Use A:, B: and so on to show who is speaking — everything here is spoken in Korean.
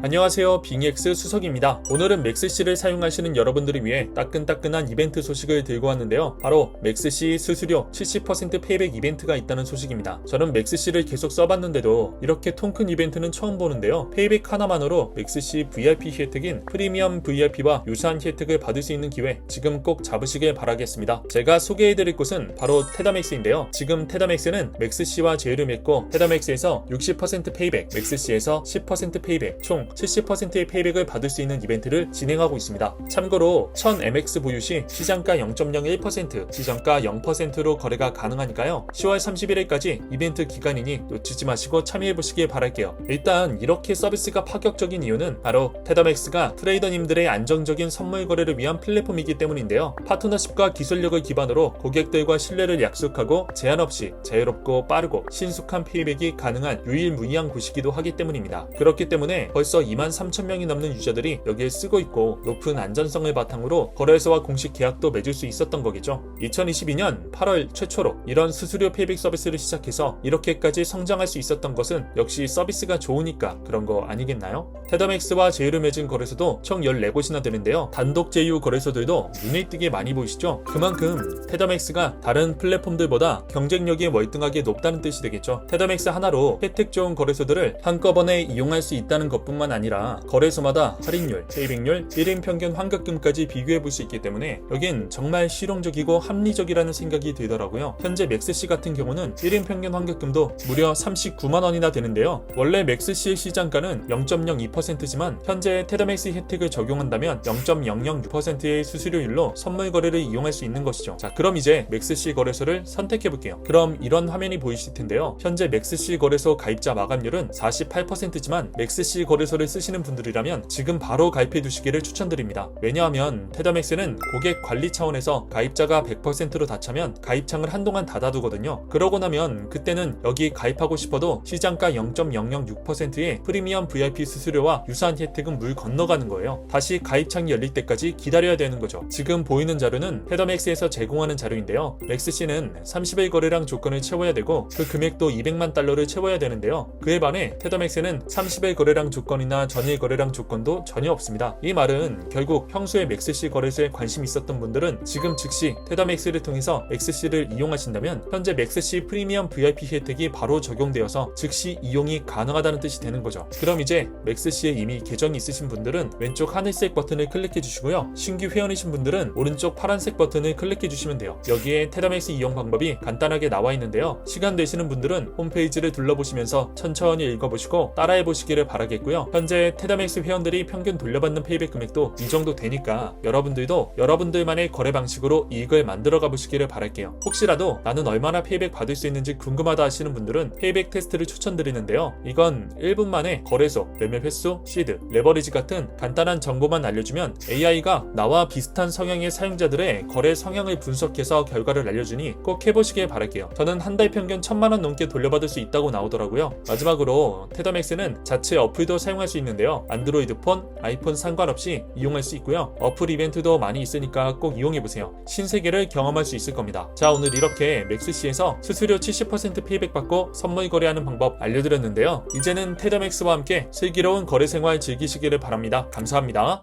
A: 안녕하세요. 빙엑스 수석입니다. 오늘은 맥스C를 사용하시는 여러분들을 위해 따끈따끈한 이벤트 소식을 들고 왔는데요. 바로 맥스C 수수료 70% 페이백 이벤트가 있다는 소식입니다. 저는 맥스C를 계속 써봤는데도 이렇게 통큰 이벤트는 처음 보는데요. 페이백 하나만으로 맥스C VIP 혜택인 프리미엄 VIP와 유사한 혜택을 받을 수 있는 기회 지금 꼭 잡으시길 바라겠습니다. 제가 소개해드릴 곳은 바로 테다맥스인데요. 지금 테다맥스는 맥스C와 제휴를 맺고 테다맥스에서 60% 페이백 맥스C에서 10% 페이백 총 70%의 페이백을 받을 수 있는 이벤트를 진행하고 있습니다. 참고로 1000MX 보유 시 시장가 0.01%, 시장가 0%로 거래가 가능하니까요. 10월 31일까지 이벤트 기간이니 놓치지 마시고 참여해 보시길 바랄게요. 일단 이렇게 서비스가 파격적인 이유는 바로 테더맥스가 트레이더님들의 안정적인 선물 거래를 위한 플랫폼이기 때문인데요. 파트너십과 기술력을 기반으로 고객들과 신뢰를 약속하고 제한 없이 자유롭고 빠르고 신속한 페이백이 가능한 유일무이한 곳이기도 하기 때문입니다. 그렇기 때문에 벌써 2만 3천 명이 넘는 유저들이 여기에 쓰고 있고 높은 안전성을 바탕으로 거래소와 공식 계약도 맺을 수 있었던 거겠죠. 2022년 8월 최초로 이런 수수료 페이백 서비스를 시작해서 이렇게까지 성장할 수 있었던 것은 역시 서비스가 좋으니까 그런 거 아니겠나요? 테더맥스와 제휴를 맺은 거래소도 총 14곳이나 되는데요. 단독 제휴 거래소들도 눈에 띄게 많이 보이시죠? 그만큼 테더맥스가 다른 플랫폼들보다 경쟁력이 월등하게 높다는 뜻이 되겠죠. 테더맥스 하나로 혜택 좋은 거래소들을 한꺼번에 이용할 수 있다는 것뿐만 아니라 거래소마다 할인율, 페이백률, 1인 평균 환급금까지 비교해 볼 수 있기 때문에 여긴 정말 실용적이고 합리적이라는 생각이 들더라고요. 현재 맥스C 같은 경우는 1인 평균 환급금도 무려 39만 원이나 되는데요. 원래 맥스C의 시장가는 0.02%지만 현재 테더맥스 혜택을 적용한다면 0.006%의 수수료율로 선물 거래를 이용할 수 있는 것이죠. 자, 그럼 이제 맥스C 거래소를 선택해 볼게요. 그럼 이런 화면이 보이실 텐데요. 현재 맥스C 거래소 가입자 마감률은 48%지만 맥스C 거래소를 쓰시는 분들이라면 지금 바로 가입해 두시기를 추천드립니다. 왜냐하면 테더맥스는 고객 관리 차원에서 가입자가 100%로 다 차면 가입창을 한동안 닫아두거든요. 그러고 나면 그때는 여기 가입하고 싶어도 시장가 0.006%의 프리미엄 VIP 수수료와 유사한 혜택은 물 건너가는 거예요. 다시 가입창이 열릴 때까지 기다려야 되는 거죠. 지금 보이는 자료는 테더맥스에서 제공하는 자료인데요. 맥스C는 30일 거래량 조건을 채워야 되고 그 금액도 200만 달러를 채워야 되는데요. 그에 반해 테더맥스는 30일 거래량 조건 이나 전일 거래량 조건도 전혀 없습니다. 이 말은 결국 평소에 맥스C 거래소에 관심 있었던 분들은 지금 즉시 테더맥스를 통해서 맥스C를 이용하신다면 현재 맥스C 프리미엄 VIP 혜택이 바로 적용되어서 즉시 이용이 가능하다는 뜻이 되는 거죠. 그럼 이제 맥스C에 이미 계정이 있으신 분들은 왼쪽 하늘색 버튼을 클릭해 주시고요. 신규 회원이신 분들은 오른쪽 파란색 버튼을 클릭해 주시면 돼요. 여기에 테더맥스 이용 방법이 간단하게 나와 있는데요. 시간 되시는 분들은 홈페이지를 둘러보시면서 천천히 읽어보시고 따라해 보시기를 바라겠고요. 현재 테더맥스 회원들이 평균 돌려받는 페이백 금액도 이 정도 되니까 여러분들도 여러분들만의 거래 방식으로 이익을 만들어 가보시기를 바랄게요. 혹시라도 나는 얼마나 페이백 받을 수 있는지 궁금하다 하시는 분들은 페이백 테스트를 추천드리는데요. 이건 1분 만에 거래소, 매매 횟수, 시드, 레버리지 같은 간단한 정보만 알려주면 AI가 나와 비슷한 성향의 사용자들의 거래 성향을 분석해서 결과를 알려주니 꼭 해보시길 바랄게요. 저는 한 달 평균 1000만원 넘게 돌려받을 수 있다고 나오더라고요. 마지막으로 테더맥스는 자체 어플도 사용할 수 있는데요. 안드로이드 폰, 아이폰 상관없이 이용할 수 있고요. 어플 이벤트도 많이 있으니까 꼭 이용해보세요. 신세계를 경험할 수 있을 겁니다. 자, 오늘 이렇게 맥스C에서 수수료 70% 페이백 받고 선물 거래하는 방법 알려드렸는데요. 이제는 테더맥스와 함께 슬기로운 거래 생활 즐기시기를 바랍니다. 감사합니다.